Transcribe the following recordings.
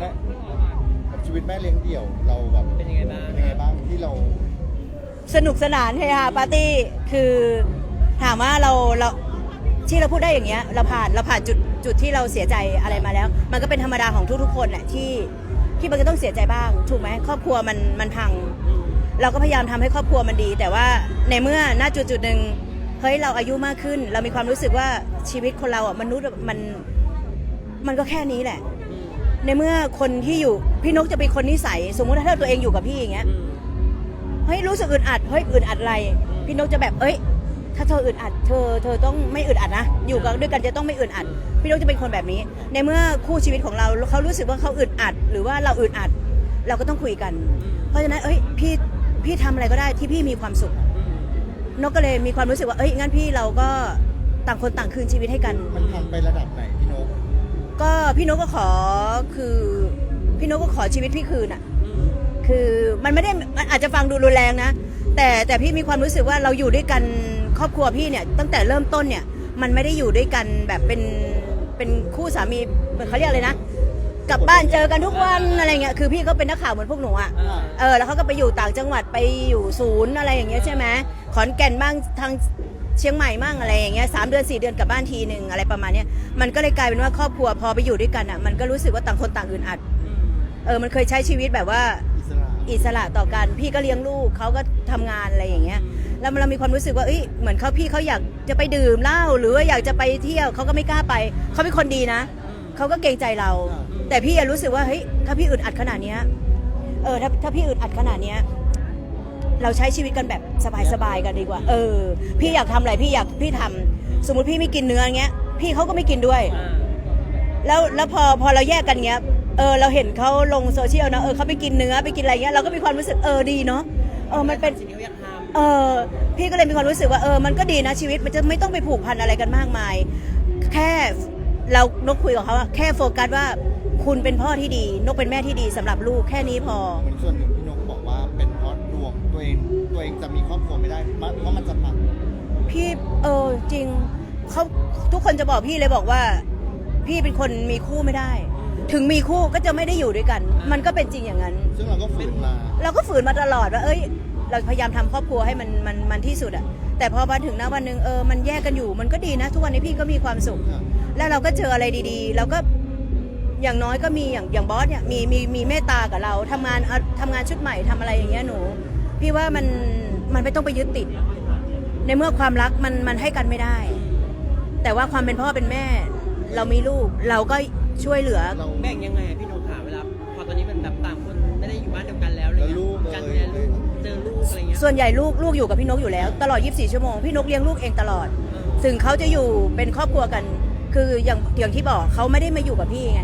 แม่กับชีวิตแม่เลี้ยงเดี่ยวเราแบบเป็นยังไงบ้าง เป็นยังไงบ้างที่เราสนุกสนานเฮฮาปาร์ตี้คือถามว่าเราเราที่เราพูดได้อย่างเงี้ยเราผ่านเราผ่านจุดจุดที่เราเสียใจอะไรมาแล้ว มันก็เป็นธรรมดาของทุกๆคนแหละที่ที่มันก็ต้องเสียใจบ้าง ถูกไหมครอบครัวมันมันพัง เราก็พยายามทำให้ครอบครัวมันดี แต่ว่าในเมื่อณจุดจุดหนึ่งเฮ้ยเราอายุมากขึ้น เรามีความรู้สึกว่าชีวิตคนเราอะมนุษย์อะมัน มันก็แค่นี้แหละ ในเมื่อคนที่อยู่พี่นกจะเป็นคนนิสัย สมมติถ้าตัวเองอยู่กับพี่อย่างเงี้ยเฮ้ยรู้สึกอึดอัดเฮ้ยอึดอัดอะไร พี่นกจะแบบเอ้ย ถ้าเธออึดอัดเธอ เธอต้องไม่อึดอัดนะอยู่กันด้วยกันจะต้องไม่อึดอัด พี่นกจะเป็นคนแบบนี้ ในเมื่อคู่ชีวิตของเราเขารู้สึกว่าเขาอึดอัด หรือว่าเราอึดอัด เราก็ต้องคุยกัน เพราะฉะนั้นเอ้ยพี่พี่ทำอะไรก็ได้ที่พี่มีความสุข นกก็เลยมีความรู้สึกว่าเอ้ยงั้นพี่เราก็ต่างคนต่างคืนชีวิตให้กัน มันพังไประดับไหน พี่นกก็พี่นกก็ขอคือพี่นกก็ขอชีวิตพี่คืนอะ คือมันไม่ได้มันอาจจะฟังดูรุนแรงนะ แต่แต่พี่มีความรู้สึกว่าเราอยู่ด้วยกันครอบครัวพี่เนี่ย ตั้งแต่เริ่มต้นเนี่ย มันไม่ได้อยู่ด้วยกันแบบเป็นเป็นคู่สามีเขาเรียกอะไรนะกลับบ้านเจอกันทุกวันอะไรเงี้ยคือพี่เขาเป็นนักข่าวเหมือนพวกหนูอะเออแล้วเขาก็ไปอยู่ต่างจังหวัดไปอยู่ศูนย์อะไรอย่างเงี้ยใช่ไหมขอนแก่นบ้างทาง เชียงใหม่บ้างอะไรอย่างเงี้ยสามเดือนสี่เดือนกลับบ้านทีหนึ่งอะไรประมาณเนี้ยมันก็เลยกลายเป็นว่าครอบครัวพอไปอยู่ด้วยกันอะมันก็รู้สึกว่าต่างคนต่างอึดอัดเออมันเคยใช้ชีวิตแบบว่าอิสระอิสระต่อกันพี่ก็เลี้ยงลูกเขาก็ทำงานอะไรอย่างเงี้ยแล้วเรามีความรู้สึกว่าเอ้ยเหมือนเขาพี่เขาอยากจะไปดื่มเหล้าหรือว่าอยากจะไปเที่ยวเขาก็ไม่กล้าไปเขาเป็นคนดีนะเขาก็เกรงใจเรา แต่พี่อะรู้สึกว่าเฮ้ยถ้าพี่อึดอัดขนาดเนี้ยเออถ้าถ้าพี่อึดอัดขนาดเนี้ย เราใช้ชีวิตกันแบบสบายๆกันดีกว่า เออ พี่อยากทำอะไรพี่อยากพี่ทำสมมุติพี่ไม่กินเนื้อเงี้ย พี่เขาก็ไม่กินด้วย แล้วแล้วพอพอเราแยกกันเงี้ย เออ เราเห็นเขาลงโซเชียลนะเออเขาไปกินเนื้อไปกินอะไรเงี้ยเราก็มีความรู้สึกเออดีเนาะเออมันเป็นเออพี่ก็เลยมีความรู้สึกว่าเออมันก็ดีนะชีวิตมันจะไม่ต้องไปผูกพันอะไรกันมากมาย แค่เรานกคุยกับเขาแค่โฟกัสว่าคุณเป็นพ่อที่ดี นกเป็นแม่ที่ดีสำหรับลูกแค่นี้พอเหมือนส่วนหนึ่ง ตัวเอง ตัวเองจะมีครอบครัวไม่ได้เพราะมันจะพังพี่เออจริงเขาทุกคนจะบอกพี่เลยบอกว่า พี่เป็นคนมีคู่ไม่ได้ ถึงมีคู่ก็จะไม่ได้อยู่ด้วยกัน มันก็เป็นจริงอย่างนั้น ซึ่งเราก็ฝืนมา เราก็ฝืนมาตลอดว่าเอ้ย เราพยายามทำครอบครัวให้มันมันมันที่สุดอะแต่พอมาถึงนะวันหนึ่งเออมันแยกกันอยู่ มันก็ดีนะ ทุกวันนี้พี่ก็มีความสุขครับแล้วเราก็เจออะไรดีๆ เราก็อย่างน้อยก็มีอย่างอย่างบอสเนี่ยมีมีมีเมตตากับเราทำงานเอาทำงานชุดใหม่ทำอะไรอย่างเงี้ยหนู พี่ว่ามันมันไม่ต้องไปยึดติด ในเมื่อความรักมันมันให้กันไม่ได้ แต่ว่าความเป็นพ่อเป็นแม่ เรามีลูกเราก็ช่วยเหลือ เราำแบ่งยังไงอะพี่นกขาเวลาพอตอนนี้มันแบบต่างคนไม่ได้อยู่บ้านเดียวกันแล้วอะไรแล้วเงี้ยลูกการเลดูยแลลูกเจอลูกอะไรเงี้ยส่วนใหญ่ลูกลูกอยู่กับพี่นกอยู่แล้ว ตลอด 24 ชั่วโมงพี่นกเลี้ยงลูกเองตลอด ถึงเขาจะอยู่เป็นครอบครัวกัน คืออย่างอย่างที่บอกเขาไม่ได้มาอยู่กับพี่ไง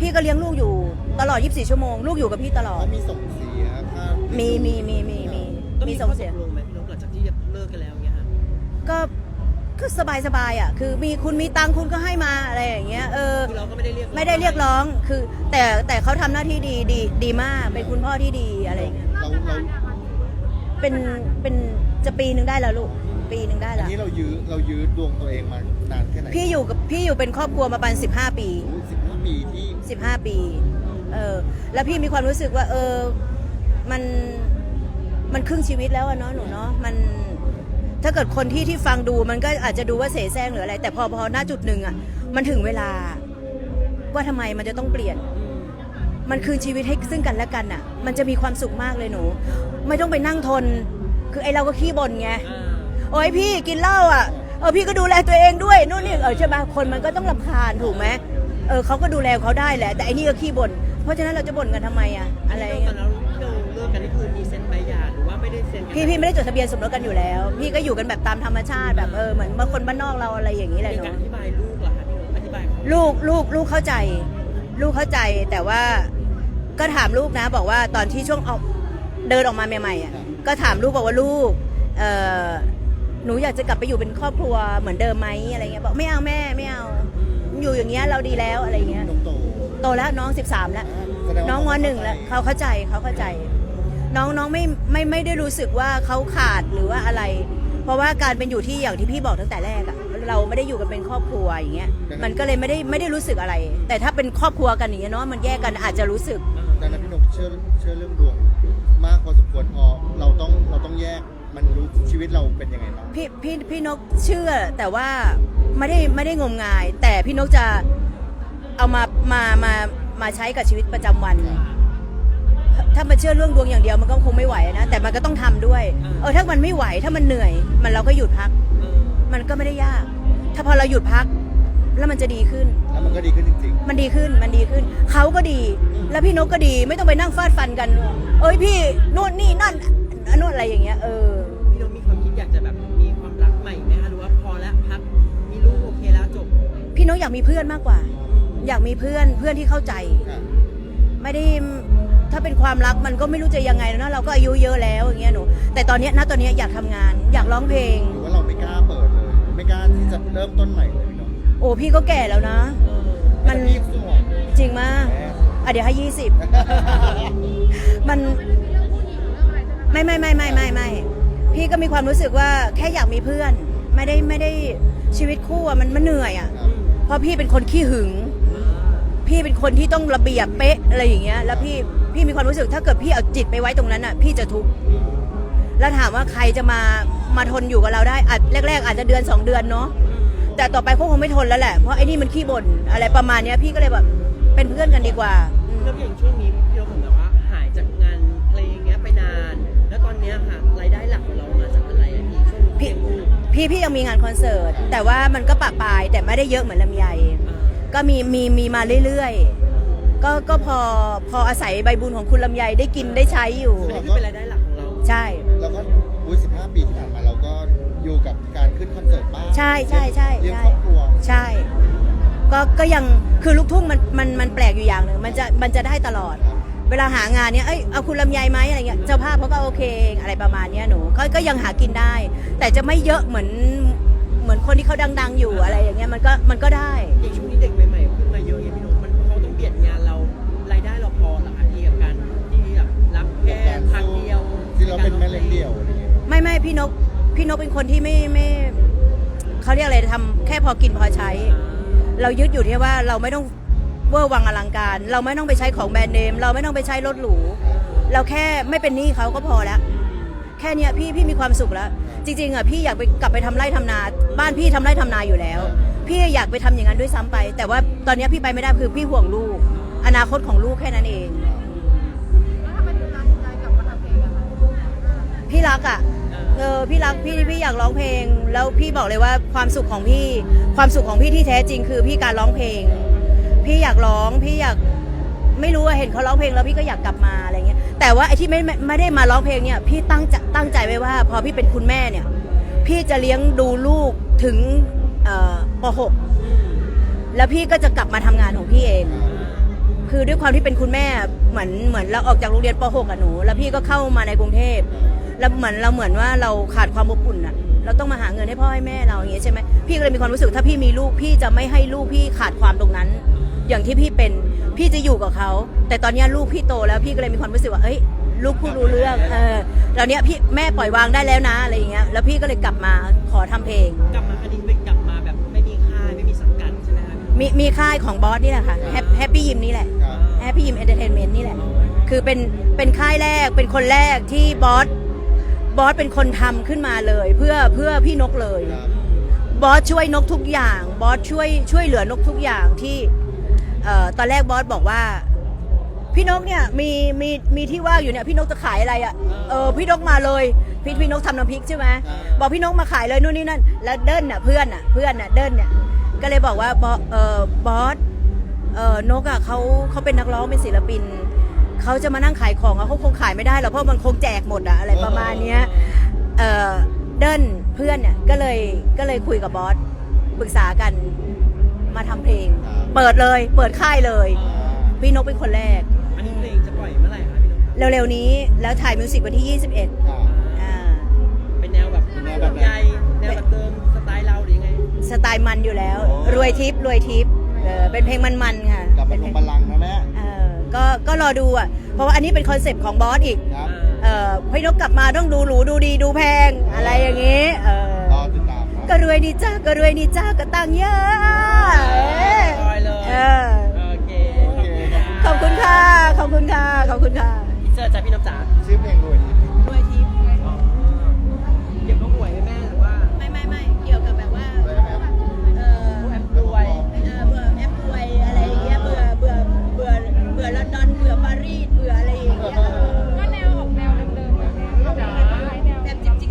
พี่ก็เลี้ยงลูกอยู่ตลอด 24 ชั่วโมง ลูกอยู่กับพี่ตลอดเขามีส่งเสียค่ามีมีมีมีมีก็มีมีส่งเสียข้อตกลงไหมพี่นกหลังจากที่เลิกกันแล้วเงี้ยฮะก็ก็สบายสบายอะ คือมีคุณมีตังค์คุณก็ให้มาอะไรอย่างเงี้ย เออ คือเราก็ไม่ได้เรียกไม่ได้เรียกร้อง คือ แต่แต่เขาทำหน้าที่ดีดีดีมาก เป็นคุณพ่อที่ดีอะไรอย่างเงี้ย เราเราเป็นเป็นจะปีหนึ่งได้แล้วลูก ปีหนึ่งได้อันแล้ว นี้เรายื้อเรายื้อดวงตัวเองมานานแค่ไหนพี่อยู่กับพี่อยู่เป็นครอบครัวมาประมาณ15 ปี สิบห้า ปีที่ 15 ปี เออ แล้วพี่มีความรู้สึกว่า เออ มัน มันครึ่งชีวิตแล้วอะเนาะหนูเนาะ มัน ถ้าเกิดคนที่ที่ฟังดูมันก็อาจจะดูว่าเสแสร้งหรืออะไร แต่พอพอหน้าจุดหนึ่งอะมันถึงเวลา ว่าทำไมมันจะต้องเปลี่ยน มันคืนชีวิตให้ซึ่งกันและกันอะมันจะมีความสุขมากเลยหนู ไม่ต้องไปนั่งทน คือไอเราก็ขี้บ่นไงอ่าโอ้ยพี่กินเหล้าอะ เออพี่ก็ดูแลตัวเองด้วยนู่นนี่เออใช่ไหมคนมันก็ต้องรำคาญถูกไหม เออเขาก็ดูแลเขาได้แหละ แต่อันนี้ก็ขี้บ่นเพราะฉะนั้นเราจะบ่นกันทำไมอะอะไรตเงี้อยนนั้นที่เราเลิกกันนี่คือมีเซ็นใบหย่าหรือว่าไม่ได้เซ็นกันพี่พี่ไม่ได้จดทะเบียนสมรสกันอยู่แล้ว พี่ก็อยู่กันแบบตามธรรมชาติแบบเออเหมือนบางคนบ้านนอกเราอะไรอย่างนี้แหละมีการเนาะอธิบายลูกเหรอคะพี่นกอธิบายเขาลูกลูกลูกเข้าใจ ลูกเข้าใจแต่ว่าก็ถามลูกนะ บอกว่าตอนที่ช่วงออกเดินออกมาใหม่ๆอะก็ถามลูกบอกว่าลูกเออหนูอยากจะกลับไปอยู่เป็นครอบครัวเหมือนเดิมไหมอะไรเงี้ยบอกไม่เอาแม่ไม่เอา อยู่อย่างเงี้ยเราดีแล้วอะไรเงี้ยนกโตโตแล้วน้อง 13 แล้ว แสดว่าน้องมหนึ่งแล้วเขาเข้าใจเขาเข้าใจ น้องน้องไม่ไม่ไม่ได้รู้สึกว่าเขาขาดหรือว่าอะไร เพราะว่าการเป็นอยู่ที่อย่างที่พี่บอกตั้งแต่แรกอะเราไม่ได้อยู่กันเป็นครอบครัวอย่างเงี้ยมันก็เลยไม่ได้ไม่ได้รู้สึกอะไร แต่ถ้าเป็นครอบครัวกันอย่างเงี้ยเนาะมันแยกกันอาจจะรู้สึก ดังนั้นพี่นกเชื่อเชื่อเรื่องดวงมากพอสมควรพอเราต้องเราต้องแยก มันรู้ชีวิตเราเป็นยังไงบ้างพี่พี่พี่นกเชื่อแต่ว่าไม่ได้ไม่ได้งมงาย แต่พี่นกจะเอามามามามาใช้กับชีวิตประจำวัน ถ้ามันเชื่อเรื่องดวงอย่างเดียวมันก็คงไม่ไหวนะแต่มันก็ต้องทำด้วย เออถ้ามันไม่ไหวถ้ามันเหนื่อย มันเราก็หยุดพักเออมันก็ไม่ได้ยาก ถ้าพอเราหยุดพัก แล้วมันจะดีขึ้น แล้วมันก็ดีขึ้นจริง มันดีขึ้น มันดีขึ้น เขาก็ดี แล้วพี่นกก็ดี ไม่ต้องไปนั่งฟาดฟันกัน เอ้ยพี่นู่นนี่นั่น อันนู่นอะไรอย่างเงี้ยเออ พี่นกมีความคิดอยากจะแบบมีความรักใหม่ไหมคะหรือว่าพอแล้วพักมีลูกโอเคแล้วจบพี่นกอยากมีเพื่อนมากกว่า อยากมีเพื่อนเพื่อนที่เข้าใจๆค่ะไม่ได้ถ้าเป็นความรักมันก็ไม่รู้จะยังไงแล้วนะเราก็อายุเยอะแล้วอย่างเงี้ยหนูแต่ตอนเนี้ยณตอนเนี้ยอยากทำงาน อยากร้องเพลง หรือว่าเราไม่กล้าเปิดเลย ไม่กล้าที่จะเริ่มต้นใหม่เลยพี่นกโอ้พี่ก็แก่แล้วนะ เออมัน แต่พี่สวยจริงมากแหมอะเดี๋ยวให้ยี่สิบ มัน ไม่ไม่ไม่ไม่ไม่ไม่พี่ก็มีความรู้สึกว่าแค่อยากมีเพื่อน ไม่ได้ไม่ได้ชีวิตคู่อะมันมันเหนื่อยอะเพราะพี่เป็นคนขี้หึง พี่เป็นคนที่ต้องระเบียบเป๊ะอะไรอย่างเงี้ย แล้วพี่พี่มีความรู้สึกถ้าเกิดพี่เอาจิตไปไว้ตรงนั้นอะพี่จะทุกข์แล้วถามว่าใครจะมามาทนอยู่กับเราได้อาจแรก ๆ อาจจะเดือนสองเดือนเนาะแต่ต่อไปเขาคงไม่ทนแล้วแหละเพราะไอ้นี่มันขี้บ่นอะไรประมาณเนี้ยพี่ก็เลยแบบเป็นเพื่อนกันดีกว่า แล้วอย่างช่วงนี้พี่นกเหมือนแบบว่า พี่พี่ยังมีงานคอนเสิร์ต แต่ว่ามันก็ปะปลายแต่ไม่ได้เยอะเหมือนลำไยอ่าก็มีมีมีมาเรื่อยๆ ก็ก็พอพออาศัยใบบุญของคุณลำไยได้กินได้ใช้อยู่อันนี้คือเป็นรายได้หลักของเรา ใช่แล้วก็อุ้ยสิบห้าปีที่ผ่านมาเราก็อยู่กับการขึ้นคอนเสิร์ตบ้างใช่ใช่ใช่เลี้ยงใช่ครอบครัวใช่ ก็ก็ยังคือลูกทุ่งมันมันมันแปลกอยู่อย่างหนึ่งมันจะมันจะได้ตลอด เวลาหางานเนี้ยเอ้ยเอาคุณลำไยไหมอะไรเงี้ยเจ้าภาพเขาก็โอเคอะไรประมาณเนี้ยหนูก็ก็ยังหากินได้ แต่จะไม่เยอะเหมือนเหมือนคนที่เขาดัง ๆ อยู่อะไรอย่างเงี้ยมันก็มันก็ได้ อย่างช่วงนี้เด็กใหม่ๆขึ้นมาเยอะไงพี่นกมันเขาต้องเบียดงานเรารายได้เราพอเหรอคะพี่กับการที่แบบรับแค่ทางเดียวที่เราเป็นแม่เลี้ยงเดี่ยวอะไรเงี้ยไม่ไม่พี่นกพี่นกเป็นคนที่ไม่ไม่เขาเรียกอะไรทำแค่พอกินพอใช้ เรายึดอยู่ที่ว่าเราไม่ต้อง เวอร์วังอลังการ เราไม่ต้องไปใช้ของแบรนด์เนม เราไม่ต้องไปใช้รถหรู เราแค่ไม่เป็นหนี้เขาก็พอแล้ว แค่เนี้ยพี่พี่มีความสุขแล้ว จริงๆอะพี่อยากไปกลับไปทำไร่ทำนา บ้านพี่ทำไร่ทำนาอยู่แล้ว พี่อยากไปทำอย่างนั้นด้วยซ้ำไป แต่ว่าตอนเนี้ยพี่ไปไม่ได้คือพี่ห่วงลูก อนาคตของลูกแค่นั้นเองพี่รักอะเออพี่รักพี่พี่อยากร้องเพลง แล้วพี่บอกเลยว่าความสุขของพี่ ความสุขของพี่ที่แท้จริงคือพี่การร้องเพลง พี่อยากร้องพี่อยากไม่รู้ว่าเห็นเขาร้องเพลงแล้วพี่ก็อยากกลับมาอะไรเงี้ยแต่ว่าไอ้ที่ไม่ไม่ได้มาร้องเพลงเนี่ยพี่ตั้งใจตั้งใจไว้ว่า พอพี่เป็นคุณแม่เนี่ย พี่จะเลี้ยงดูลูกถึงป .6 แล้วพี่ก็จะกลับมาทำงานของพี่เอง คือด้วยความที่เป็นคุณแม่เหมือนเหมือนเราออกจากโรงเรียนป .6 อะหนู แล้วพี่ก็เข้ามาในกรุงเทพแล้วเหมือนเราเหมือนว่าเราขาดความอบอุ่นอะเราต้องมาหาเงินให้พ่อให้แม่เราอย่างเงี้ยใช่ไหมพี่ก็เลยมีความรู้สึกถ้าพี่มีลูกพี่จะไม่ให้ลูกพี่ขาดความตรงนั้น อย่างที่พี่เป็นพี่จะอยู่กับเขา แต่ตอนเนี้ยลูกพี่โตแล้วพี่ก็เลยมีความรู้สึกว่าเอ้ยลูกพูดรู้เรื่องเออตอนเนี้ยพี่แม่ปล่อยวางได้แล้วนะอะไรอย่างเงี้ยแล้วพี่ก็เลยกลับมาขอทำเพลง กลับมาอันนี้เป็นกลับมาแบบไม่มีค่ายไม่มีสังกัดใช่ไหมคะมีมีค่ายของบอสนี่แหละค่ะแฮปปี้ยิมนี่แหละครับแฮปปี้ยิมเอนเตอร์เทนเมนต์นี่แหละ คือเป็นเป็นค่ายแรกเป็นคนแรกที่บอสบอสเป็นคนทำขึ้นมาเลย เพื่อเพื่อพี่นกเลยครับบอสช่วยนกทุกอย่าง บอสช่วยช่วยเหลือนกทุกอย่างที่ เอ่อตอนแรกบอสบอกว่า พี่นกเนี่ยมีมีมีที่ว่างอยู่เนี่ยพี่นกจะขายอะไรอะ่ะเออพี่นกมาเลยพี่พี่นกทำน้ำพริกใช่ไหมบอกพี่นกมาขายเลยนู่นนี่นั่น แล้วเดินน่ะเพื่อนน่ะเพื่อนน่ะเดินเนี่ยก็เลยบอกว่าบอสเออบอสเออนกอะเขาเขาเป็นนักร้องเป็นศิลปินเขาจะมานั่งขายของอะเขาคงขายไม่ได้หรอกเพราะมันคงแจกหมดอะอะไรประมาณเนี้ยเอ่อเดินเพื่อนเนี่ยก็เลยก็เลยคุยกับบอสปรึกษากัน มาทำเพลง เปิดเลย เปิดค่ายเลยอ่าพี่นกเป็นคนแรก อันนี้เพลงจะปล่อยเมื่อไหร่คะพี่นกคะเร็วๆนี้แล้วถ่ายมิวสิกวันที่ 21ครับอ่าเป็นแนวแบบเป็นแนวแบบไหนใหญ่แนวแบบเดิมสไตล์เราหรือยังไงสไตล์มันอยู่แล้วโอ้รวยทิปรวยทิปเออเป็นเพลงมันๆค่ะกลับมาเป็นลเพลงงบัลลังก์นะแม่เออก็ก็รอดูอะเพราะว่าอันนี้เป็นคอนเซปต์ของบอสอีก ครับ เออพี่นกกลับมาต้องดูหรูดูดีดูแพงอะไรอย่างงี้ เออ ก็รวยนี่จ้าก็รวยนี่จ้าก็ตังค์เยอะลอยเลยเออโอเคโอเคขอบคุณค่ะขอบคุณค่ะขอบคุณค่ะอินเสิร์ตจ้ะพี่น้ำจ๋าชื่อเพลงรวยดีรวยทิพย์